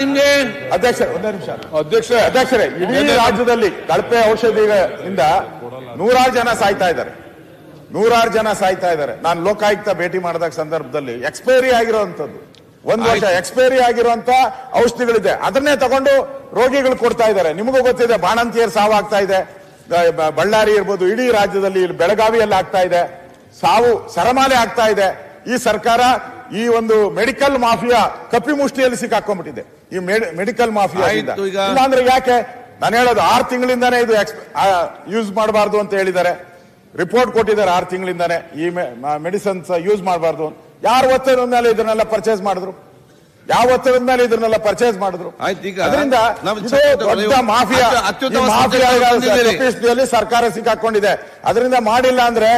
ನಿಮ್ಗೆ? ಅಧ್ಯಕ್ಷ ಒಂದೇ ನಿಮಿಷ. ಅಧ್ಯಕ್ಷ ಅಧ್ಯಕ್ಷರೇ ಇಡೀ ರಾಜ್ಯದಲ್ಲಿ ಕಳಪೆ ಔಷಧಿಯಿಂದ ನೂರಾರು ಜನ ಸಾಯ್ತಾ ಇದ್ದಾರೆ. ನೂರಾರು ಜನ ಸಾಯ್ತಾ ಇದ್ದಾರೆ. ನಾನು ಲೋಕಾಯುಕ್ತ ಭೇಟಿ ಮಾಡಿದಾಗ ಸಂದರ್ಭದಲ್ಲಿ ಎಕ್ಸ್ಪೈರಿ ಆಗಿರುವಂತದ್ದು ಒಂದು ವರ್ಷ ಎಕ್ಸ್ಪೈರಿ ಆಗಿರುವಂತ ಔಷಧಿಗಳಿದೆ. ಅದನ್ನೇ ತಗೊಂಡು ರೋಗಿಗಳು ಕೊಡ್ತಾ ಇದ್ದಾರೆ. ನಿಮಗೂ ಗೊತ್ತಿದೆ ಬಾಣಂತಿಯರ್ ಸಾವಾಗ್ತಾ ಇದೆ. ಬ- ಬ- ಬಳ್ಳಾರಿ ಇರ್ಬೋದು ಇಡೀ ರಾಜ್ಯದಲ್ಲಿ ಇಲ್ಲಿ ಬೆಳಗಾವಿಯಲ್ಲಿ ಆಗ್ತಾ ಇದೆ. ಸಾವು ಸರಮಾಲೆ ಆಗ್ತಾ ಇದೆ. ಈ ಸರ್ಕಾರ ಈ ಒಂದು ಮೆಡಿಕಲ್ ಮಾಫಿಯಾ ಕಪ್ಪಿ ಮುಷ್ಟಿಯಲ್ಲಿ ಸಿಕ್ಕಾಕೊಂಡ್ಬಿಟ್ಟಿದೆ. ಈ ಮೆಡಿಕಲ್ ಮಾಫಿಯಾ ಅಂದ್ರೆ ಯಾಕೆ? ನಾನು ಹೇಳೋದು ಆರು ತಿಂಗಳಿಂದಾನೇ ಇದು ಯೂಸ್ ಮಾಡಬಾರ್ದು ಅಂತ ಹೇಳಿದ್ದಾರೆ. ರಿಪೋರ್ಟ್ ಕೊಟ್ಟಿದ್ದಾರೆ ಆರು ತಿಂಗಳಿಂದಾನೇ ಈ ಮೆಡಿಸನ್ಸ್ ಯೂಸ್ ಮಾಡಬಾರ್ದು. ಯಾರು ಒತ್ತದ ಮೇಲೆ ಇದನ್ನೆಲ್ಲ ಪರ್ಚೇಸ್ ಮಾಡಿದ್ರು? ಯಾವ ಒತ್ತಡದ ಇದನ್ನೆಲ್ಲ ಪರ್ಚೇಸ್ ಮಾಡಿದ್ರು. ಅದರಿಂದ ದೊಡ್ಡ ಮಾಫಿಯಾ ಅತ್ಯು- ಅತ್ಯುತ್ತಮ ಈ ಮಾಫಿಯಾ ಸಂದೇಶ ಸರ್ಕಾರ ಸಿಕ್ಕಾಕೊಂಡಿದೆ. ಅದರಿಂದ ಮಾಡಿಲ್ಲ ಅಂದ್ರೆ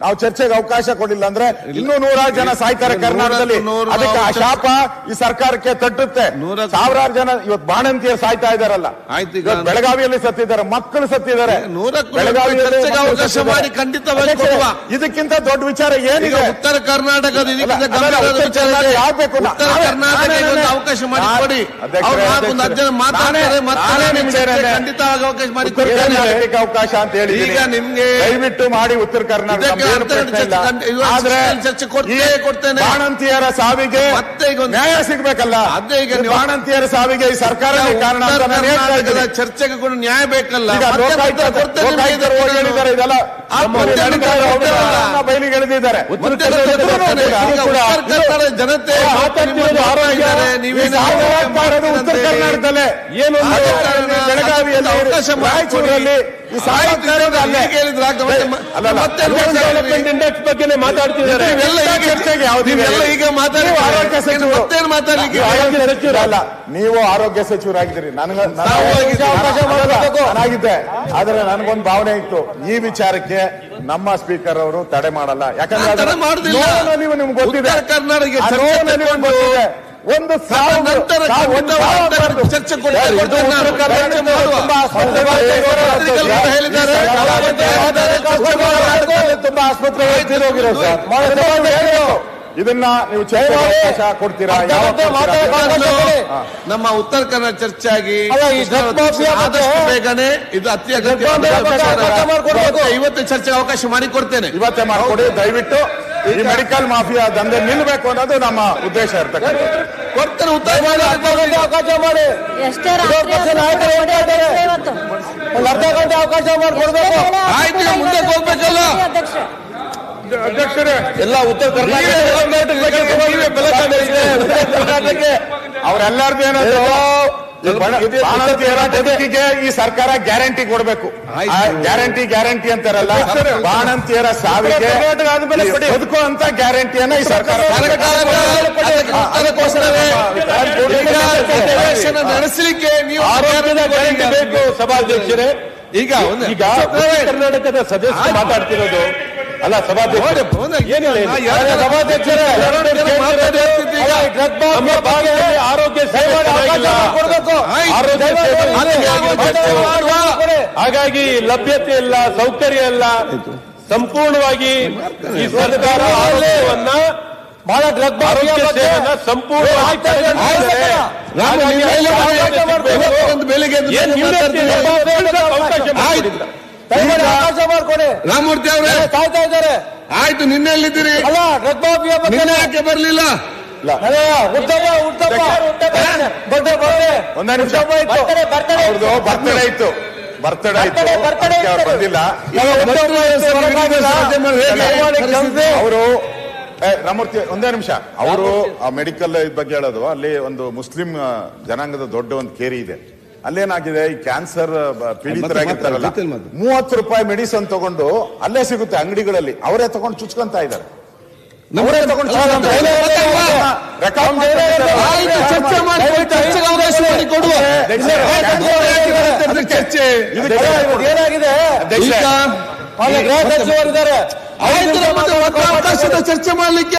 ನಾವು ಚರ್ಚೆಗೆ ಅವಕಾಶ ಕೊಡಿಲ್ಲ ಅಂದ್ರೆ ಇನ್ನೂ ನೂರಾರು ಜನ ಸಾಯ್ತಾರೆ ಕರ್ನಾಟಕದಲ್ಲಿ. ಅದಕ್ಕೆ ಆ ಶಾಪ ಈ ಸರ್ಕಾರಕ್ಕೆ ತಟ್ಟುತ್ತೆ. ಸಾವಿರಾರು ಜನ ಇವತ್ತು ಬಾಣಂತಿಯರು ಸಾಯ್ತಾ ಇದಾರಲ್ಲ ಬೆಳಗಾವಿಯಲ್ಲಿ ಸತ್ತಿದ್ದಾರೆ ಮಕ್ಕಳು ಸತ್ತಿದ್ದಾರೆ. ಬೆಳಗಾವಿಯಲ್ಲಿ ಖಂಡಿತವಾಗಿ ಇದಕ್ಕಿಂತ ದೊಡ್ಡ ವಿಚಾರ ಏನಿದೆ? ಉತ್ತರ ಕರ್ನಾಟಕದ ಇದಕ್ಕಿಂತ ಅಲ್ಲ, ಒಂದು ಅವಕಾಶ ಮಾಡಿ ಕೊಡಿ ನಾಲ್ಕೊಂದು ಹತ್ತು ಜನ. ಮಾತಾಡ್ತಾರೆ ಮತ್ತೆ. ಖಂಡಿತವಾಗಿ ಅವಕಾಶ ಮಾಡಿ ಅವಕಾಶ ಅಂತ ಹೇಳಿ ಈಗ ನಿಮ್ಗೆ ದಯವಿಟ್ಟು ಮಾಡಿ ಉತ್ತರ ಕರ್ನಾಟಕ ಕೊಡ್ತೇ ಕೊಡ್ತೇನೆ. ಬಾಣಂತಿಯರ ಸಾವಿಗೆ ಮತ್ತೆ ಈಗ ನ್ಯಾಯ ಸಿಗ್ಬೇಕಲ್ಲ ಅದೇ ಈಗ ಬಾಣಂತಿಯರ ಸಾವಿಗೆ ಈ ಸರ್ಕಾರ ಕಾರಣ. ಚರ್ಚೆಗೆ ಕೂಡ ನ್ಯಾಯ ಬೇಕಲ್ಲ ಇದೆಲ್ಲ ಬಯಲಿಗೆ ಎಳೆದಿದ್ದಾರೆ. ಜನತೆ ಉತ್ತರ ಕರ್ನಾಟಕದಲ್ಲೇ ಏನು ಬೆಳಗಾವಿಯಲ್ಲಿ. ರಾಯಚೂರಲ್ಲಿ ಅಲ್ಲೇ ಇಂಡೆಕ್ಸ್ ಬಗ್ಗೆ ಮಾತಾಡ್ತಿದ್ದಾರೆ. ಈಗ ಮಾತಾಡಿ. ಆರೋಗ್ಯ ಸಚಿವರು? ಮಾತಾಡ್ಲಿಕ್ಕೆ ನೀವು ಆರೋಗ್ಯ ಸಚಿವರಲ್ಲ. ನೀವು ಆರೋಗ್ಯ ಸಚಿವರಾಗಿದ್ದೀರಿ. ನನಗೆ ಅವಕಾಶ ಮಾಡಬೇಕು ನಾನಾಗಿದ್ದೆ ಆದ್ರೆ ನನಗೊಂದು ಭಾವನೆ ಇತ್ತು ಈ ವಿಚಾರಕ್ಕೆ ನಮ್ಮ ಸ್ಪೀಕರ್ ಅವರು ತಡೆ ಮಾಡಲ್ಲ ಯಾಕಂದ್ರೆ ನೀವು ನಿಮ್ಗೆ ಗೊತ್ತಿದೆ ಒಂದು ನಂತರ. ಚರ್ಚೆ. ತುಂಬಾ ಆಸ್ಪತ್ರೆ ಇದನ್ನ ನೀವು ಚರ್ಚೆ ಕೊಡ್ತೀರಾ ಯಾವ ನಮ್ಮ ಉತ್ತರ ಕನ್ನಡ ಚರ್ಚೆ ಆಗಿ ಅಲ್ಲ, ಈ ಡ್ರಗ್ ಮಾಫಿಯಾ ಬಗ್ಗೆ- ಬೇಗನೆ ಇದು ಅತಿ ಅಗತ್ಯ. ಇವತ್ತು ಚರ್ಚೆಗೆ ಅವಕಾಶ ಮಾಡಿಕೊಡ್ತೇನೆ. ಇವತ್ತೇ ಮಾಡಿಕೊಡಿ ದಯವಿಟ್ಟು. ಈ ಮೆಡಿಕಲ್ ಮಾಫಿಯಾ ದಂಧೆ ನಿಲ್ಲಬೇಕು ಅನ್ನೋದು ನಮ್ಮ ಉದ್ದೇಶ ಇರ್ತಕ್ಕಂಥ ಕೊಡ್ತಾರೆ ಉತ್ತರ ಅವಕಾಶ ಮಾಡಿ. ಅರ್ಧ ಗಂಟೆ ಅವಕಾಶ ಮಾಡಿಕೊಡ್ಬೇಕು. ಆಯ್ತು, ಮುಂದಕ್ಕೆ ಹೋಗ್ಬೇಕಲ್ಲ? ಅಧ್ಯಕ್ಷರೇ. ಎಲ್ಲ ಉತ್ತರ ಕರ್ನಾಟಕ ಕರ್ನಾಟಕ ಬಗ್ಗೆ ನೀವೇ ಬೆಲೆ ತಂದಿದ್ದೀರಿ. ಉತ್ತರ ಕರ್ನಾಟಕಕ್ಕೆ ಅವರೆಲ್ಲರದ್ದು ಏನದು ಈ ಬಣ- ಇದು ಈ ಸರ್ಕಾರ ಗ್ಯಾರಂಟಿ ಕೊಡಬೇಕು. ಗ್ಯಾರಂಟಿ ಗ್ಯಾರಂಟಿ ಅಂತಾರಲ್ಲ ಬಾಣಂತಿಯರ ಸಾವಿಗೆ ಬದುಕು ಅಂತ ಗ್ಯಾರಂಟಿಯನ್ನ ಈ ಸರ್ಕಾರ ನಡೆಸಲಿಕ್ಕೆ ನೀವು ಆರೋಗ್ಯದ ಗ್ಯಾರಂಟಿ ಬೇಕು ಸಭಾಧ್ಯಕ್ಷರೇ. ಈಗ ಈಗ ಕರ್ನಾಟಕದ ಸದಸ್ಯರು ಮಾತಾಡ್ತಿರೋದು ಅಲ್ಲ ಸಭಾಧ್ಯಕ್ಷರೇ ಆರೋಗ್ಯ. ಆರೋಗ್ಯ. ಹಾಗಾಗಿ ಲಭ್ಯತೆ ಇಲ್ಲ ಸೌಕರ್ಯ ಇಲ್ಲ. ಸಂಪೂರ್ಣವಾಗಿ ಈ ಸರ್ಕಾರ ಆರೋಗ್ಯವನ್ನ ಬಹಳ ಡ್ರಗ್ ಸೇವೆಯನ್ನ ಸಂಪೂರ್ಣ. ಬೆಳಿಗ್ಗೆ? ಅವಕಾಶ ರಾಮಮೂರ್ತಿ ಅವರೇ. ಕಾಯ್ತಾ ಇದ್ದಾರೆ. ಆಯ್ತು ನಿನ್ನೆ ಎಲ್ಲಿದ್ದೀರಿ? ನಿನ್ನೆ ಯಾಕೆ ಬರ್ಲಿಲ್ಲ? ಬರ್ತಡೇ ಇತ್ತು. ಬರ್ತಡೇ ಇತ್ತು. ಬಂದಿಲ್ಲ? ಅವರು ರಾಮೂರ್ತಿ ಒಂದೇ ನಿಮಿಷ. ಅವರು ಆ ಮೆಡಿಕಲ್ ಬಗ್ಗೆ ಹೇಳೋದು. ಅಲ್ಲಿ ಒಂದು ಮುಸ್ಲಿಂ ಜನಾಂಗದ ದೊಡ್ಡ ಒಂದು ಕೇರಿ ಇದೆ. ಅಲ್ಲೇನಾಗಿದೆ? ಈ ಕ್ಯಾನ್ಸರ್ ಪೀಡಿತರಾಗಿರ್ತಾರಲ್ಲ. ಮೂವತ್ತು ರೂಪಾಯಿ ಮೆಡಿಸನ್ ತಗೊಂಡು ಅಲ್ಲೇ ಸಿಗುತ್ತೆ ಅಂಗಡಿಗಳಲ್ಲಿ. ಅವರೇ ತಗೊಂಡು ಚುಚ್ಕೊಂತ ಇದ್ದಾರೆ. ಏನಾಗಿದೆ? ಚರ್ಚೆ ಮಾಡ್ಲಿಕ್ಕೆ